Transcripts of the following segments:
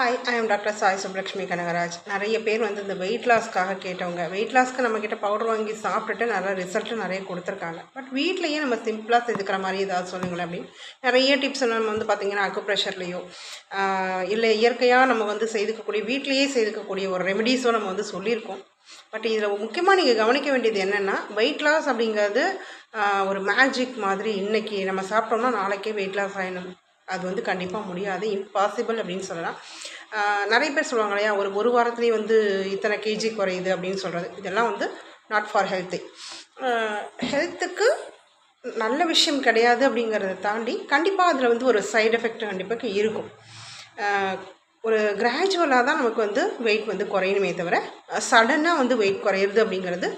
Hi I am doctor Sai Subalakshmi Kanagaraj நிறைய பேர் வந்து இந்த வெயிட் லாஸ்க்காக கேட்டவங்க வெயிட் லாஸ்க்கு நம்மக்கிட்ட பவுடர் வாங்கி சாப்பிட்டுட்டு நிறைய ரிசல்ட்டு நிறைய கொடுத்துருக்காங்க. பட் வீட்லேயே நம்ம சிம்பிளாக செதுக்கிற மாதிரி ஏதாவது சொல்லுங்களேன் அப்படின்னு. நிறைய டிப்ஸ் நம்ம வந்து பார்த்திங்கன்னா அக்கு ப்ரெஷர்லேயோ இல்லை இயற்கையாக நம்ம வந்து செய்துக்கக்கூடிய வீட்லேயே செய்துக்கக்கூடிய ஒரு ரெமெடிஸோ நம்ம வந்து சொல்லியிருக்கோம். பட் இதில் முக்கியமாக நீங்கள் கவனிக்க வேண்டியது என்னென்னா வெயிட் லாஸ் அப்படிங்கிறது ஒரு மேஜிக் மாதிரி இன்றைக்கி நம்ம சாப்பிட்டோம்னா நாளைக்கே வெயிட் லாஸ் ஆகிடும் அது வந்து கண்டிப்பாக முடியாது. இம்பாசிபிள் அப்படின்னு சொல்லலாம். நிறைய பேர் சொல்லுவாங்க இல்லையா? ஒரு ஒரு வாரத்துலேயே வந்து இத்தனை கேஜி குறையுது அப்படின்னு சொல்கிறது இதெல்லாம் வந்து நாட் ஃபார் ஹெல்த்தி ஹெல்த்துக்கு நல்ல விஷயம் கிடையாது அப்படிங்கிறத தாண்டி கண்டிப்பாக அதில் வந்து ஒரு சைடு எஃபெக்ட் கண்டிப்பாக இருக்கும். ஒரு கிராஜுவலாக தான் நமக்கு வந்து வெயிட் வந்து குறையணுமே தவிர சடனாக வந்து வெயிட் குறையிறது அப்படிங்கிறது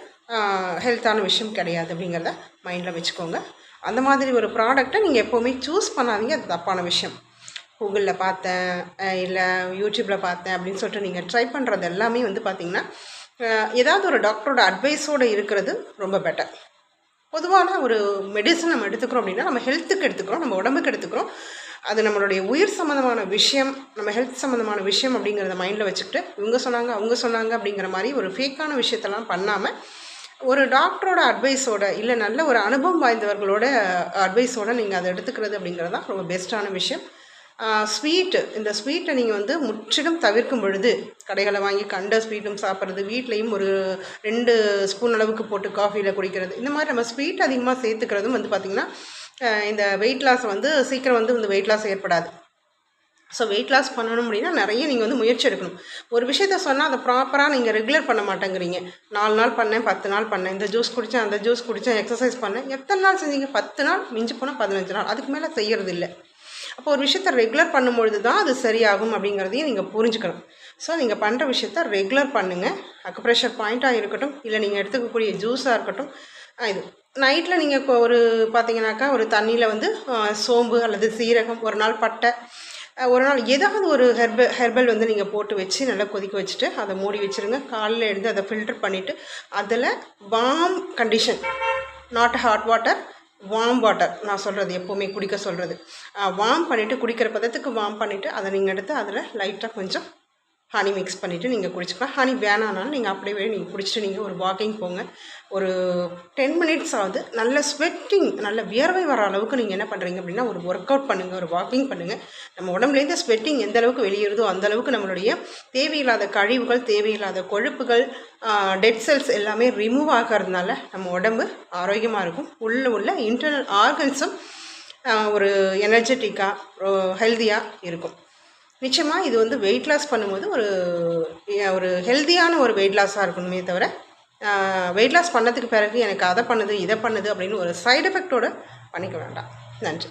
ஹெல்த்தான விஷயம் கிடையாது அப்படிங்கிறத மைண்டில் வச்சுக்கோங்க. அந்த மாதிரி ஒரு ப்ராடக்டை நீங்கள் எப்போவுமே சூஸ் பண்ணாதீங்க. அது தப்பான விஷயம். கூகுளில் பார்த்தேன் இல்லை யூடியூப்பில் பார்த்தேன் அப்படின்னு சொல்லிட்டு நீங்கள் ட்ரை பண்ணுறது எல்லாமே வந்து பார்த்திங்கன்னா ஏதாவது ஒரு டாக்டரோட அட்வைஸோடு இருக்கிறது ரொம்ப பெட்டர் பொதுவான ஒரு மெடிசன் நம்ம எடுத்துக்கிறோம் அப்படின்னா நம்ம ஹெல்த்துக்கு எடுத்துக்கிறோம் நம்ம உடம்புக்கு எடுத்துக்கிறோம். அது நம்மளுடைய உயிர் சம்மந்தமான விஷயம் நம்ம ஹெல்த் சம்மந்தமான விஷயம் அப்படிங்கிறத மைண்டில் வச்சுக்கிட்டு இவங்க சொன்னாங்க அவங்க சொன்னாங்க அப்படிங்கிற மாதிரி ஒரு ஃபேக்கான விஷயத்தெல்லாம் பண்ணாமல் ஒரு டாக்டரோட அட்வைஸோட இல்லை நல்ல ஒரு அனுபவம் வாய்ந்தவர்களோட அட்வைஸோட நீங்கள் அதை எடுத்துக்கிறது அப்படிங்கிறது தான் ரொம்ப பெஸ்ட்டான விஷயம். ஸ்வீட்டு இந்த ஸ்வீட்டை நீங்கள் வந்து முற்றிலும் தவிர்க்கும் பொழுது கடைகளை வாங்கி கண்ட ஸ்வீட்டும் சாப்பிட்றது வீட்லேயும் ஒரு ரெண்டு ஸ்பூன் அளவுக்கு போட்டு காஃபியில் குடிக்கிறது இந்த மாதிரி நம்ம ஸ்வீட் அதிகமாக சேர்த்துக்கிறதும் வந்து பார்த்திங்கன்னா இந்த வெயிட் லாஸ் வந்து சீக்கிரம் வந்து இந்த வெயிட் லாஸ் ஏற்படாது. ஸோ வெயிட் லாஸ் பண்ணணும் அப்படின்னா நிறைய நீங்கள் வந்து முயற்சி எடுக்கணும். ஒரு விஷயத்த சொன்னால் அதை ப்ராப்பராக நீங்கள் ரெகுலர் பண்ண மாட்டேங்கிறீங்க. நாலு நாள் பண்ணேன் பத்து நாள் பண்ணேன். இந்த ஜூஸ் குடித்தேன் அந்த ஜூஸ் குடித்தேன் எக்ஸசைஸ் பண்ணேன். எத்தனை நாள் செஞ்சீங்க? பத்து நாள் மிஞ்சி போனால் பதினஞ்சு நாள். அதுக்கு மேலே செய்கிறது இல்லை அப்போ ஒரு விஷயத்த ரெகுலர் பண்ணும்பொழுது தான் அது சரியாகும் அப்படிங்கிறதையும் நீங்கள் புரிஞ்சுக்கணும். ஸோ நீங்கள் பண்ணுற விஷயத்த ரெகுலர் பண்ணுங்கள் அக்குப்ரெஷர் பாயிண்ட்டாக இருக்கட்டும் இல்லை நீங்கள் எடுத்துக்கக்கூடிய ஜூஸாக இருக்கட்டும் இது. நைட்டில் நீங்கள் ஒரு பார்த்தீங்கன்னாக்கா ஒரு தண்ணியில் வந்து சோம்பு அல்லது சீரகம் ஒரு நாள் பட்டை ஒரு நாள் ஏதாவது ஒரு ஹெர்பல் ஹெர்பல் வந்து நீங்கள் போட்டு வச்சு நல்லா கொதிக்க வச்சுட்டு அதை மூடி வச்சுருங்க. காலையில் எழுந்து அதை ஃபில்டர் பண்ணிவிட்டு அதில் warm condition not hot water warm water நான் சொல்கிறது எப்போவுமே குடிக்க சொல்கிறது வார்ம் பண்ணிவிட்டு குடிக்கிற பதத்துக்கு வார்ம் பண்ணிவிட்டு அதை நீங்கள் எடுத்து அதில் லைட்டாக கொஞ்சம் ஹனி மிக்ஸ் பண்ணிவிட்டு நீங்கள் குடிச்சிக்கலாம் ஹனி வேணானாலும் நீங்கள் அப்படியே நீங்கள் குடிச்சிட்டு நீங்கள் ஒரு வாக்கிங் போங்க. ஒரு டென் மினிட்ஸ் ஆகுது நல்ல ஸ்வெட்டிங் நல்ல வியர்வை வர அளவுக்கு நீங்கள் என்ன பண்ணுறீங்க அப்படின்னா ஒரு ஒர்க் அவுட் பண்ணுங்கள் ஒரு வாக்கிங் பண்ணுங்கள் நம்ம உடம்புலேருந்து ஸ்வெட்டிங் எந்த அளவுக்கு வெளியேறுதோ அந்த அளவுக்கு நம்மளுடைய தேவையில்லாத கழிவுகள் தேவையில்லாத கொழுப்புகள் டெட் செல்ஸ் எல்லாமே ரிமூவ் ஆகிறதுனால நம்ம உடம்பு ஆரோக்கியமாக இருக்கும். உள்ள உள்ள இன்டர்னல் ஆர்கன்ஸும் ஒரு எனர்ஜெட்டிக்காக ஹெல்த்தியாக இருக்கும். நிச்சயமாக இது வந்து வெயிட் லாஸ் பண்ணும்போது ஒரு ஒரு ஹெல்த்தியான ஒரு வெயிட் லாஸாக இருக்கணுமே தவிர வெயிட் லாஸ் பண்ணதுக்கு பிறகு எனக்கு அதை பண்ணுது இதை பண்ணுது அப்படின்னு ஒரு சைடு எஃபெக்டோடு பண்ணிக்க வேண்டாம். நன்றி.